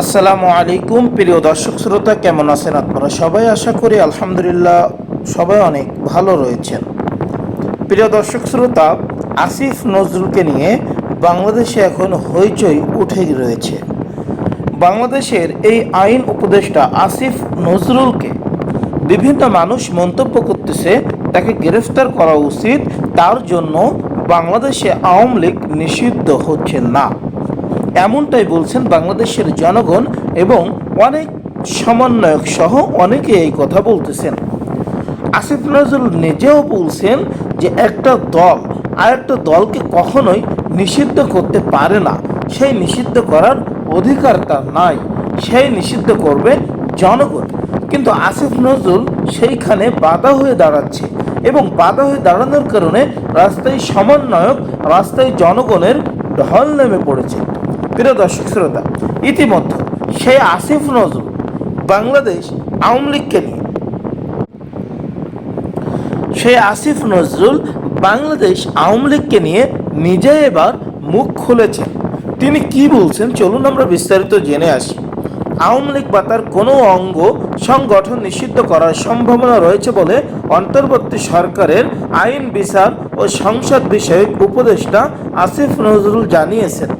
আসসালামু আলাইকুম, প্রিয় দর্শক শ্রোতা, কেমন আছেন আপনারা? সবাই আশা করি আলহামদুলিল্লাহ সবাই অনেক ভালো রয়েছেন। প্রিয় দর্শক শ্রোতা, আসিফ নজরুলকে নিয়ে বাংলাদেশে এখন হইচই উঠে রয়েছে। বাংলাদেশের এই আইন উপদেষ্টা আসিফ নজরুলকে বিভিন্ন মানুষ মন্তব্য করতেছে, তাকে গ্রেফতার করা উচিত, তার জন্য বাংলাদেশে আওয়ামী লীগ নিষিদ্ধ হচ্ছে না। এমনটাই বলছেন বাংলাদেশের জনগণ এবং অনেক সমন্বয়ক সহ অনেকে এই কথা বলতেছেন। আসিফ নজরুল নিজেও বলছেন যে একটা দল আর একটা দলকে কখনোই নিষিদ্ধ করতে পারে না। সেই নিষিদ্ধ করার অধিকার তার নাই, সেই নিষিদ্ধ করবে জনগণ। কিন্তু আসিফ নজরুল সেইখানে বাধা হয়ে দাঁড়াচ্ছে এবং বাধা হয়ে দাঁড়ানোর কারণে রাস্তায় সমন্বয়ক, রাস্তায় জনগণের ঢল নেমে পড়েছে। প্রিয় দর্শক শ্রোতা, ইতিমধ্যে সেই আসিফ নজরুল বাংলাদেশ আওয়ামী লীগকে নিয়ে। সেই আসিফ নজরুল বাংলাদেশ আওয়ামী লীগকে নিয়ে নিজে এবার মুখ খুলেছেন। তিনি কি বলছেন চলুন আমরা বিস্তারিত জেনে আসি। আওয়ামী লীগ বা তার কোনো অঙ্গ সংগঠন নিষিদ্ধ করার সম্ভাবনা রয়েছে বলে অন্তর্বর্তী সরকারের আইন বিচার ও সংসদ বিষয়ক উপদেষ্টা আসিফ নজরুল জানিয়েছেন।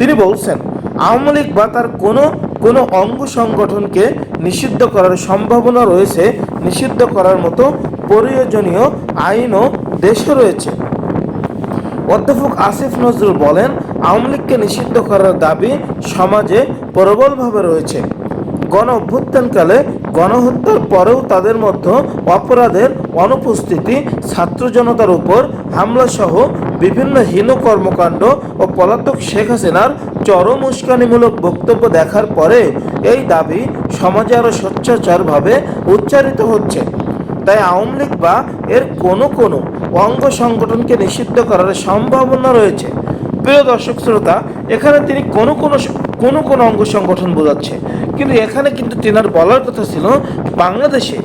তিনি বলছেন, আওয়ামী লীগ বা তার কোনো কোনো অঙ্গ সংগঠনকে নিষিদ্ধ করার সম্ভাবনা রয়েছে, নিষিদ্ধ করার মতো প্রয়োজনীয় আইনও দেশে রয়েছে। অধ্যাপক আসিফ নজরুল বলেন, আওয়ামী লীগকে নিষিদ্ধ করার দাবি সমাজে প্রবলভাবে রয়েছে। গণ অভ্যুত্থানকালে গণহত্যার পরেও তাদের মধ্যে অপরাধের অনুপস্থিতি, ছাত্র জনতার উপর হামলা সহ বিভিন্ন হীন কর্মকাণ্ড ও পলাতক শেখ হাসিনার চরম উস্কানিমূলক বক্তব্য দেখার পরে এই দাবি সমাজে আরও সোচ্চাচারভাবে উচ্চারিত হচ্ছে। তাই আওয়ামী লীগ বা এর কোনো কোনো অঙ্গ সংগঠনকে নিষিদ্ধ করার সম্ভাবনা রয়েছে। প্রিয় দর্শক শ্রোতা, এখানে তিনি কোনো কোনো কোনো কোনো অঙ্গ সংগঠন বোঝাচ্ছে। কিন্তু এখানে কিন্তু তেনার বলার কথা ছিল বাংলাদেশে।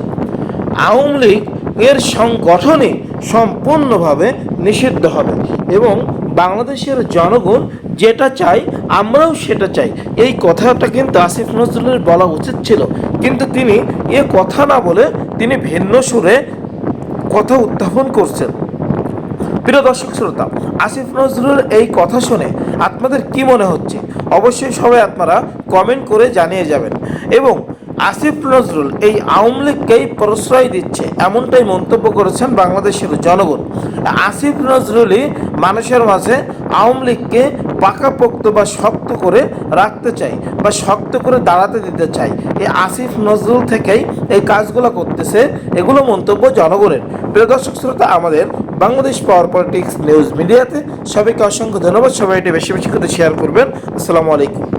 আওয়ামী লীগ এর সংগঠনে সম্পূর্ণভাবে নিষিদ্ধ হবে। এবং বাংলাদেশের জনগণ যেটা চাই আমরাও সেটা চাই। এই কথাটা কিন্তু আসিফ নজরুলের বলা উচিত ছিল। কিন্তু তিনি এ কথা না বলে তিনি ভিন্ন সুরে কথা উত্থাপন করছেন। প্রিয় দর্শক শ্রোতা, আসিফ নজরুল এই কথা শুনে আপনাদের কি মনে হচ্ছে? অবশ্যই সবাই আপনারা কমেন্ট করে জানিয়ে যাবেন। এবং আসিফ নজরুল এই আওয়ামী লীগকেই প্রশ্রয় দিচ্ছে, এমনটাই মন্তব্য করেছেন বাংলাদেশের জনগণ। আসিফ নজরুলই মানুষের মাঝে আওয়ামী লীগকে পাকাপোক্ত বা শক্ত করে রাখতে চাই বা শক্ত করে দাঁড়াতে দিতে চাই এই আসিফ নজরুল থেকেই এই কাজগুলো করতেছে, এগুলো মন্তব্য জনগণের। প্রিয় দর্শক শ্রোতা, আমাদের বাংলাদেশ পাওয়ার পলিটিক্স নিউজ মিডিয়াতে সবাইকে অসংখ্য ধন্যবাদ। সবাই এটি বেশি বেশি করে শেয়ার করবেন। আসসালামু আলাইকুম।